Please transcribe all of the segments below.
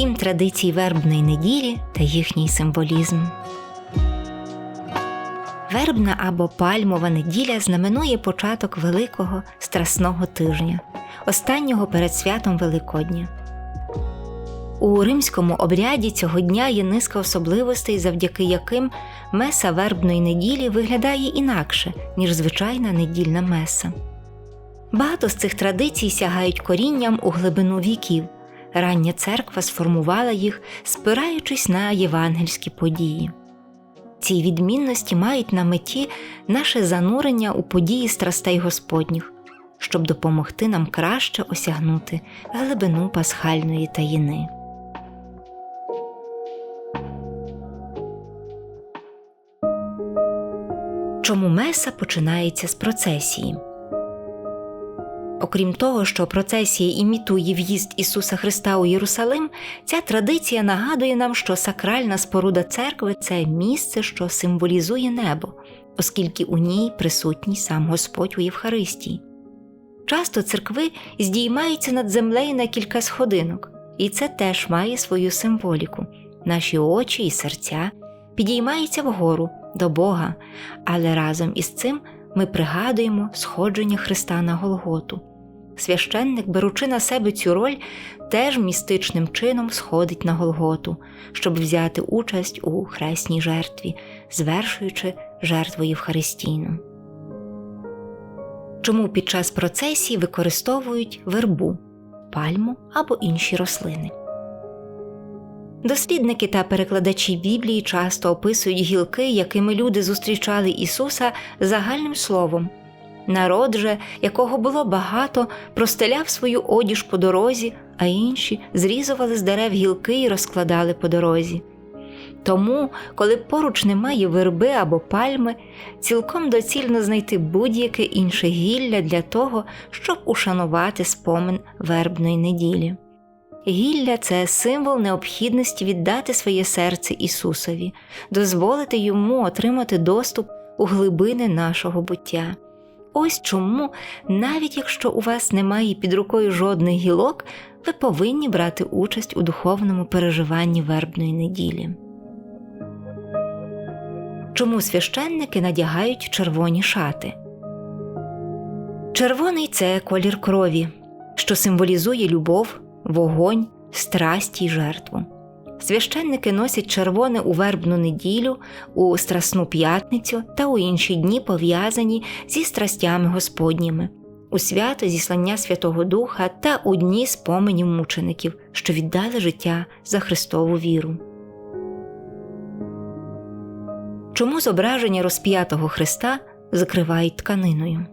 сім традицій вербної неділі та їхній символізм. Вербна або пальмова неділя знаменує початок великого страсного тижня, останнього перед святом Великодня. У римському обряді цього дня є низка особливостей, завдяки яким меса вербної неділі виглядає інакше, ніж звичайна недільна меса. Багато з цих традицій сягають корінням у глибину віків. Рання церква сформувала їх, спираючись на євангельські події. Ці відмінності мають на меті наше занурення у події страстей Господніх, щоб допомогти нам краще осягнути глибину пасхальної таїни. Чому меса починається з процесії? Окрім того, що процесія імітує в'їзд Ісуса Христа у Єрусалим, ця традиція нагадує нам, що сакральна споруда церкви це місце, що символізує небо, оскільки у ній присутній сам Господь у Євхаристії. Часто церкви здіймаються над землею на кілька сходинок, і це теж має свою символіку. Наші очі і серця підіймаються вгору до Бога, але разом із цим ми пригадуємо сходження Христа на Голготу. Священник, беручи на себе цю роль, теж містичним чином сходить на Голготу, щоб взяти участь у хресній жертві, звершуючи жертву Євхаристійну. Чому під час процесії використовують вербу, пальму або інші рослини? Дослідники та перекладачі Біблії часто описують гілки, якими люди зустрічали Ісуса загальним словом. Народ же, якого було багато, простеляв свою одіж по дорозі, а інші зрізували з дерев гілки і розкладали по дорозі. Тому, коли поруч немає верби або пальми, цілком доцільно знайти будь-яке інше гілля для того, щоб ушанувати спомин вербної неділі. Гілля це символ необхідності віддати своє серце Ісусові, дозволити йому отримати доступ у глибини нашого буття. Ось чому, навіть якщо у вас немає під рукою жодних гілок, ви повинні брати участь у духовному переживанні вербної неділі. Чому священники надягають червоні шати? Червоний це колір крові, що символізує любов, вогонь, страсть і жертву. Священники носять червоне у вербну неділю, у Страсну п'ятницю та у інші дні пов'язані зі страстями Господніми, у свято зіслання Святого Духа та у дні споменів мучеників, що віддали життя за Христову віру. Чому зображення розп'ятого Христа закривають тканиною?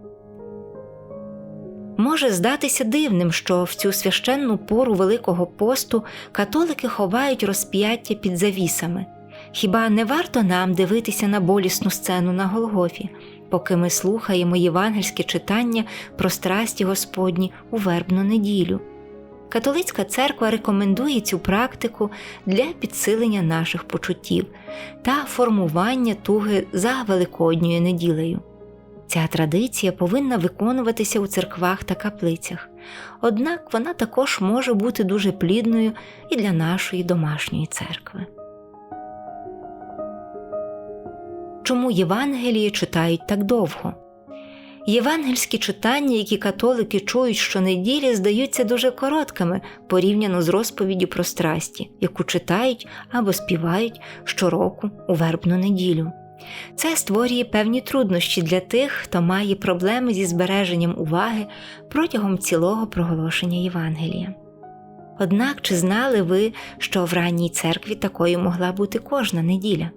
Може здатися дивним, що в цю священну пору Великого посту католики ховають розп'яття під завісами. Хіба не варто нам дивитися на болісну сцену на Голгофі, поки ми слухаємо євангельське читання про страсті Господні у вербну неділю? Католицька церква рекомендує цю практику для підсилення наших почуттів та формування туги за Великодньою неділею. Ця традиція повинна виконуватися у церквах та каплицях, однак вона також може бути дуже плідною і для нашої домашньої церкви. Чому Євангелії читають так довго? Євангельські читання, які католики чують щонеділі, здаються дуже короткими порівняно з розповіддю про страсті, яку читають або співають щороку у вербну неділю. Це створює певні труднощі для тих, хто має проблеми зі збереженням уваги протягом цілого проголошення Євангелія. Однак чи знали ви, що в ранній церкві такою могла бути кожна неділя?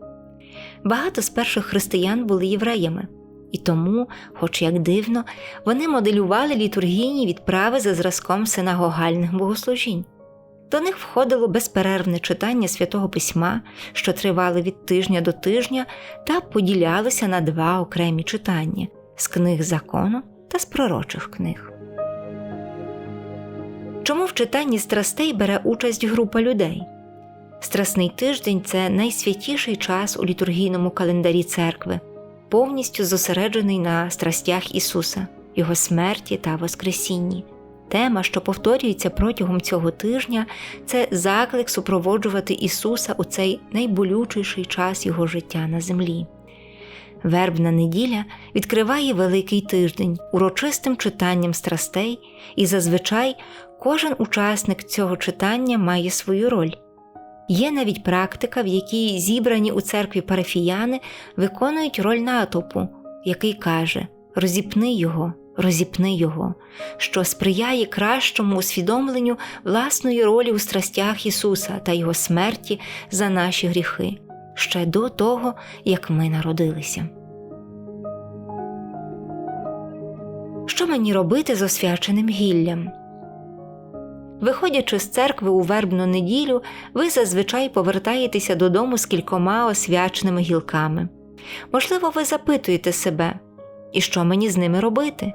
Багато з перших християн були євреями, і тому, хоч як дивно, вони моделювали літургійні відправи за зразком синагогальних богослужінь. До них входило безперервне читання святого письма, що тривало від тижня до тижня, та поділялося на два окремі читання з книг закону та з пророчих книг. Чому в читанні страстей бере участь група людей? Страсний тиждень це найсвятіший час у літургійному календарі церкви, повністю зосереджений на страстях Ісуса, Його смерті та Воскресінні. Тема, що повторюється протягом цього тижня, це заклик супроводжувати Ісуса у цей найболючіший час Його життя на землі. Вербна неділя відкриває Великий тиждень урочистим читанням страстей, і зазвичай кожен учасник цього читання має свою роль. Є навіть практика, в якій зібрані у церкві парафіяни виконують роль натовпу, який каже розіпни його, розіпни його, що сприяє кращому усвідомленню власної ролі у страстях Ісуса та Його смерті за наші гріхи, ще до того, як ми народилися. Що мені робити з освяченим гіллям? Виходячи з церкви у вербну неділю, ви зазвичай повертаєтеся додому з кількома освяченими гілками. Можливо, ви запитуєте себе, і що мені з ними робити?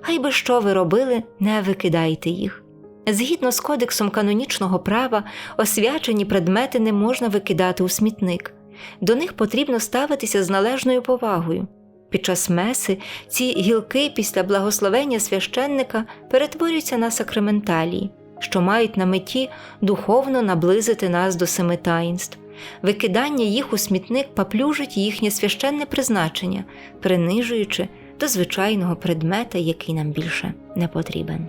Хай би що ви робили, не викидайте їх. Згідно з кодексом канонічного права, освячені предмети не можна викидати у смітник, до них потрібно ставитися з належною повагою. Під час меси ці гілки після благословення священника перетворюються на сакраменталії, що мають на меті духовно наблизити нас до семи таїнств. Викидання їх у смітник паплюжить їхнє священне призначення, принижуючи до звичайного предмета, який нам більше не потрібен.